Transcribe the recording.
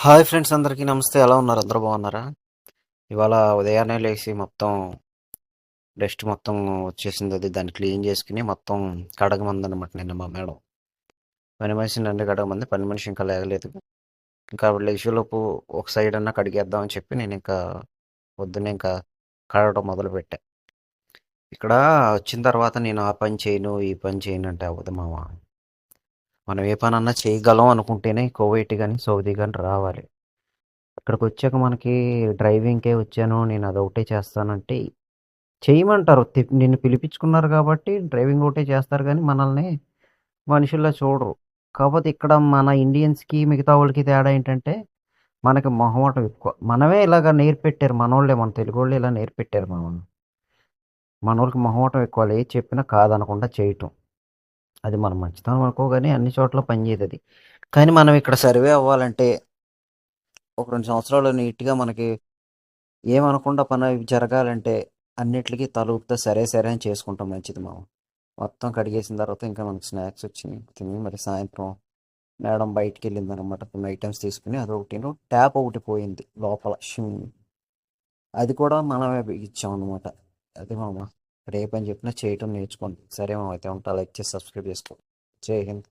Hi friends అందరికీ నమస్తే. ఎలా ఉన్నారు? అందరూ బాగున్నారా? ఇవాళ ఉదయాన్నే లేచి మొత్తం డస్ట్ మొత్తం వచ్చేసింది అది. దాన్ని క్లీన్ చేసుకుని మొత్తం కడగమంది అనమాట నిన్న మా మేడం. పని మనిషి నన్ను కడగమంది పని మనిషి ఇంకా లేగలేదు. ఇంకా లేచేలోపు ఒక సైడ్ అన్నా కడిగేద్దామని చెప్పి నేను ఇంకా పొద్దున్నే ఇంకా కడగడం మొదలు పెట్టా. ఇక్కడ వచ్చిన తర్వాత నేను ఆ పని చేయను ఈ పని చేయను అంటే అవ్వదు మామ మనం ఏ పనన్నా చేయగలం అనుకుంటేనే కోవైట్ కానీ సౌదీ కానీ రావాలి. ఇక్కడికి వచ్చాక మనకి డ్రైవింగ్కే వచ్చాను నేను అది ఒకటే చేస్తానంటే చేయమంటారు. నిన్ను పిలిపించుకున్నారు కాబట్టి డ్రైవింగ్ ఒకటే చేస్తారు కానీ మనల్ని మనుషుల్లో చూడరు. కాకపోతే ఇక్కడ మన ఇండియన్స్కి మిగతా వాళ్ళకి తేడా ఏంటంటే మనకి మొహమాటం ఎక్కువ. మనమే ఇలాగ నేర్పెట్టారు మనోళ్ళే మన తెలుగు వాళ్ళు ఇలా నేర్పెట్టారు మనం మనోళ్ళకి మొహమాటం ఎక్కువ ఏ చెప్పినా కాదనకుండా చేయటం. అది మనం మంచితనం అనుకోగానే అన్ని చోట్ల పనిచేయదు అది కానీ మనం ఇక్కడ సర్వే అవ్వాలంటే ఒక రెండు సంవత్సరాలు నీట్గా మనకి ఏమనకుండా పని జరగాలంటే అన్నిటికీ తలుపుతో సరే సరే అని చేసుకుంటాం మంచిది మామ. మొత్తం కడిగేసిన తర్వాత ఇంకా మనకి స్నాక్స్ వచ్చినాయి. తిని మరి సాయంత్రం మేడం బయటికి వెళ్ళింది అనమాట కొన్ని ఐటమ్స్ తీసుకుని అదొకటి ట్యాప్ ఒకటి పోయింది లోపల. షిమ్. అది కూడా మనమే ఇచ్చాం అనమాట అది మామ. రేపని చెప్పినా చేయటం నేర్చుకోండి. సరే అయితే ఉంటా. లైక్ చేసి సబ్స్క్రైబ్ చేసుకో. జై హింద్.